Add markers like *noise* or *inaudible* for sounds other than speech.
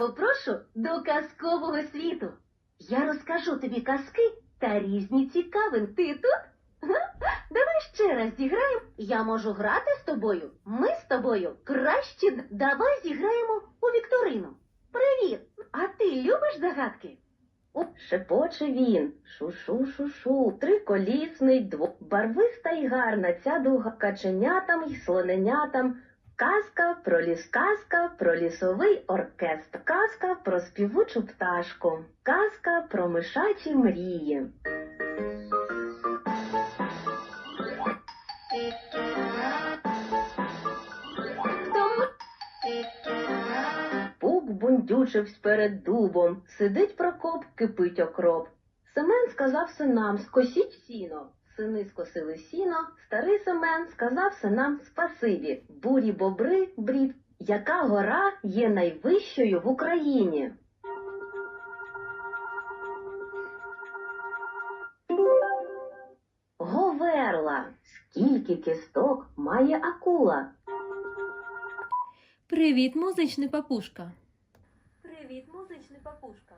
Запрошую до казкового світу. Я розкажу тобі казки та різні цікавинки. Ти тут? *laughs* Давай ще раз зіграємо. Я можу грати з тобою. Ми з тобою краще давай зіграємо у вікторину. Привіт! А ти любиш загадки? О, шепоче він. Шу-шу-шу-шу. Триколісний, двобарвиста й гарна ця дуга каченятам й слоненятам. Казка про ліс, казка про лісовий оркестр, казка про співучу пташку, казка про мишачі мрії. Пук бундючивсь перед дубом, сидить Прокоп, кипить окроп. Семен сказав синам, скосіть сіно. Сини скосили сіно, старий Семен сказав синам спасибі. Бурі бобри, брід. Яка гора є найвищою в Україні? Говерла. Скільки кісток має акула? Привіт, музичний папушка. Привіт, музичний папушка.